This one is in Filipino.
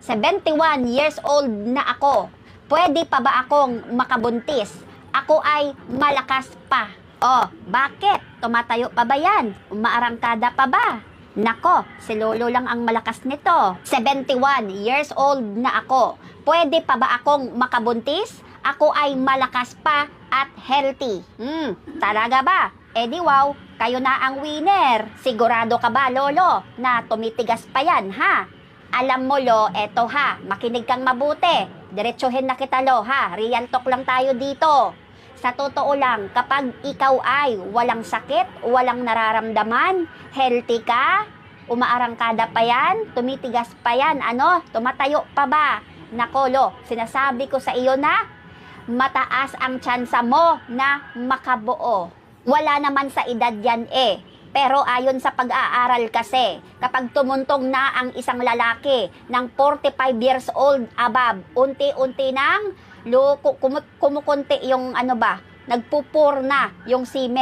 71 years old na ako. Pwede pa ba akong makabuntis? Ako ay malakas pa. Oh, bakit? Tumatayo pa ba yan? Umaarangkada pa ba? Nako, si Lolo lang ang malakas nito. 71 years old na ako. Pwede pa ba akong makabuntis? Ako ay malakas pa at healthy. Hmm, talaga ba? Eh di wow, kayo na ang winner. Sigurado ka ba, Lolo, na tumitigas pa yan, ha? Alam mo, Lo, eto ha, makinig kang mabuti. Diretsuhin na kita, Lo, ha? Real talk lang tayo dito. Sa totoo lang, kapag ikaw ay walang sakit, walang nararamdaman, healthy ka, umaarangkada pa yan, tumitigas pa yan, ano, tumatayo pa ba? Nako, Lo, sinasabi ko sa iyo na mataas ang tsansa mo na makabuo. Wala naman sa edad yan eh. Pero ayon sa pag-aaral kasi, kapag tumuntong na ang isang lalaki ng 45 years old above, unti-unti nang kumu- kumukunti yung ano ba, nagpupur na yung semen